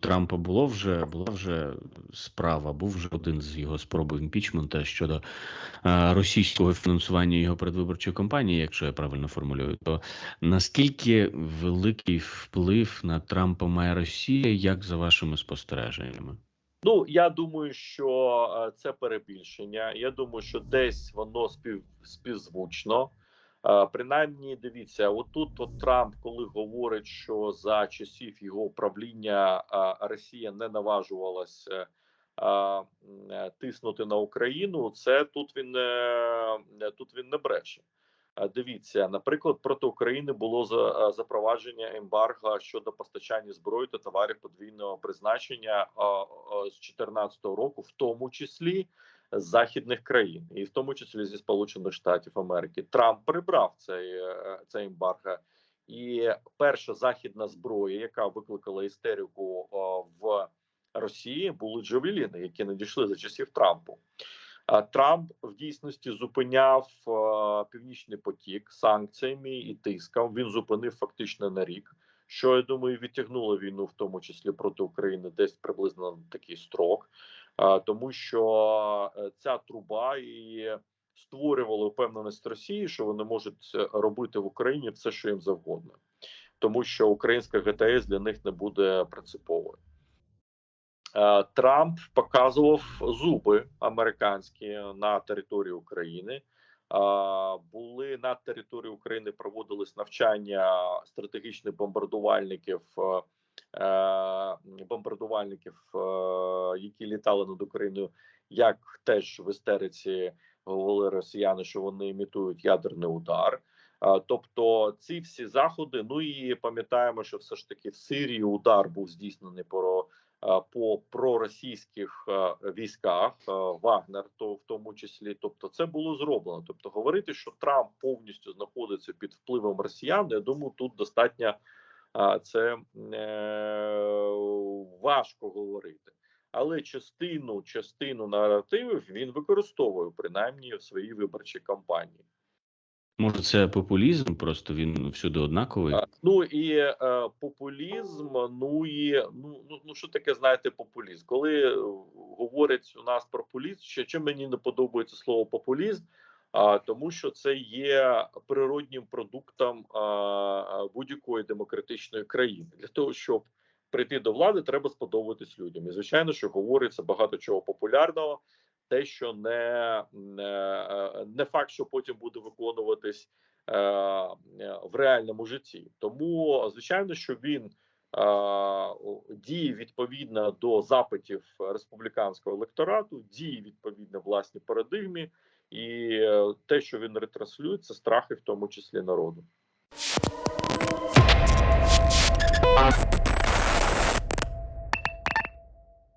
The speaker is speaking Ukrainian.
Трампа було вже була вже справа, був вже один з його спроб імпічмента щодо е, російського фінансування його передвиборчої кампанії, якщо я правильно формулюю, то наскільки великий вплив на Трампа має Росія, як за вашими спостереженнями? Ну я думаю, що е, це перебільшення. Я думаю, що десь воно спів співзвучно. Е, Принаймні, дивіться, отут от Трамп, коли говорить, що за часів його правління е, Росія не наважувалася е, е, тиснути на Україну. Це тут він тут він не бреше. Е, Дивіться, наприклад, проти України було за- е, запровадження ембарго щодо постачання зброї та товарів подвійного призначення е, е, з 2014 року, в тому числі західних країн, і в тому числі зі Сполучених Штатів Америки. Трамп прибрав цей, е, цей ембарго. І перша західна зброя, яка викликала істерику в Росії, були джавеліни, які надійшли за часів Трампу. Трамп в дійсності зупиняв е, північний потік санкціями і тиском. Він зупинив фактично на рік. Що я думаю, відтягнуло війну, в тому числі проти України, десь приблизно на такий строк, тому що е, ця труба і створювала впевненість Росії, що вони можуть е, робити в Україні все, що їм завгодно, тому що українська ГТС для них не буде принциповою. Е, Трамп показував зуби американські на території України. Е, Були на території України проводились навчання стратегічних бомбардувальників, е, е, бомбардувальників, е, які літали над Україною, як теж в істериці говорили росіяни, що вони імітують ядерний удар. Е, Тобто ці всі заходи. Ну і пам'ятаємо, що все ж таки в Сирії удар був здійснений по е, по проросійських е, військах е, Вагнер, то в тому числі, тобто, це було зроблено. Тобто, говорити, що Трамп повністю знаходиться під впливом росіян. Я думаю, тут достатньо е, це е, важко говорити. Але частину частину наративів він використовує принаймні в своїй виборчій кампанії. Може, це популізм? Просто він всюди однаковий. А, Ну і е, популізм. Ну і ну, ну ну що таке знаєте, популізм? Коли е, говорять у нас про популізм, що чим мені не подобається слово популізм, а тому, що це є природнім продуктом будь-якої демократичної країни. Для того щоб прийти до влади, треба сподобатись людям. І звичайно, що говориться багато чого популярного. Те, що не, не, не факт, що потім буде виконуватись е, в реальному житті. Тому звичайно, що він е, діє відповідно до запитів республіканського електорату, діє відповідно власній парадигмі, і е, те, що він ретранслює, це страхи, в тому числі народу.